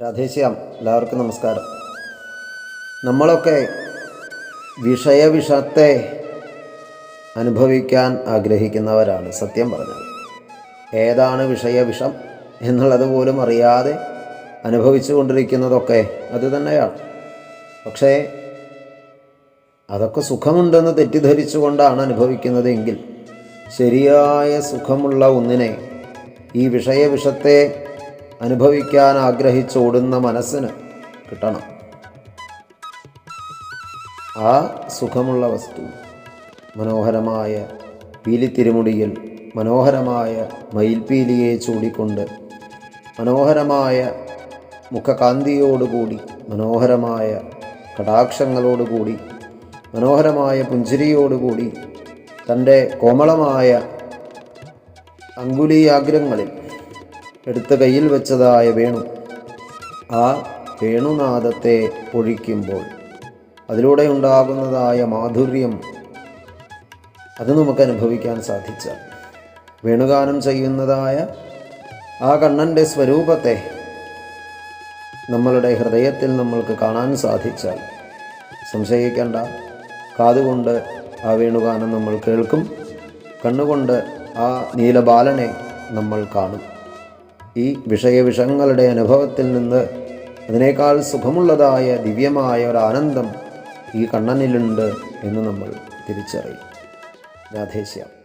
രാധേശ്യാം എല്ലാവർക്കും നമസ്കാരം. നമ്മളൊക്കെ വിഷയവിഷത്തെ അനുഭവിക്കാൻ ആഗ്രഹിക്കുന്നവരാണ് സത്യം പറഞ്ഞത് ഏതാണ് വിഷയവിഷം എന്നുള്ളത് പോലും അറിയാതെ അനുഭവിച്ചു കൊണ്ടിരിക്കുന്നതൊക്കെ അത് തന്നെയാണ്. പക്ഷേ അതൊക്കെ സുഖമുണ്ടെന്ന് തെറ്റിദ്ധരിച്ചുകൊണ്ടാണ് അനുഭവിക്കുന്നതെങ്കിൽ ശരിയായ സുഖമുള്ള ഒന്നിനെ ഈ വിഷയവിഷത്തെ അനുഭവിക്കാൻ ആഗ്രഹിച്ചോടുന്ന മനസ്സിന് കിട്ടണം. ആ സുഖമുള്ള വസ്തു മനോഹരമായ പീലിത്തിരുമുടിയിൽ മനോഹരമായ മയിൽപീലിയെ ചൂടിക്കൊണ്ട് മനോഹരമായ മുഖകാന്തിയോടുകൂടി മനോഹരമായ കടാക്ഷങ്ങളോടുകൂടി മനോഹരമായ പുഞ്ചിരിയോടുകൂടി തന്റെ കോമളമായ അങ്കുലീയാഗ്രങ്ങളിൽ എടുത്ത് കയ്യിൽ വെച്ചതായ വേണു. ആ വേണുനാദത്തെ പൊഴിക്കുമ്പോൾ അതിലൂടെ ഉണ്ടാകുന്നതായ മാധുര്യം അത് നമുക്ക് അനുഭവിക്കാൻ സാധിച്ച വേണുഗാനം ചെയ്യുന്നതായ ആ കണ്ണന്റെ സ്വരൂപത്തെ നമ്മളുടെ ഹൃദയത്തിൽ നമ്മൾക്ക് കാണാൻ സാധിച്ചാൽ സംശയിക്കേണ്ട. കാതുകൊണ്ട് ആ വേണുഗാനം നമ്മൾ കേൾക്കും. കണ്ണുകൊണ്ട് ആ നീലബാലനെ നമ്മൾ കാണും. ഈ വിഷയവിഷങ്ങളുടെ അനുഭവത്തിൽ നിന്ന് അതിനേക്കാൾ സുഖമുള്ളതായ ദിവ്യമായ ഒരു ആനന്ദം ഈ കണ്ണനിലുണ്ട് എന്ന് നമ്മൾ തിരിച്ചറിയും. രാധേശ്യാം.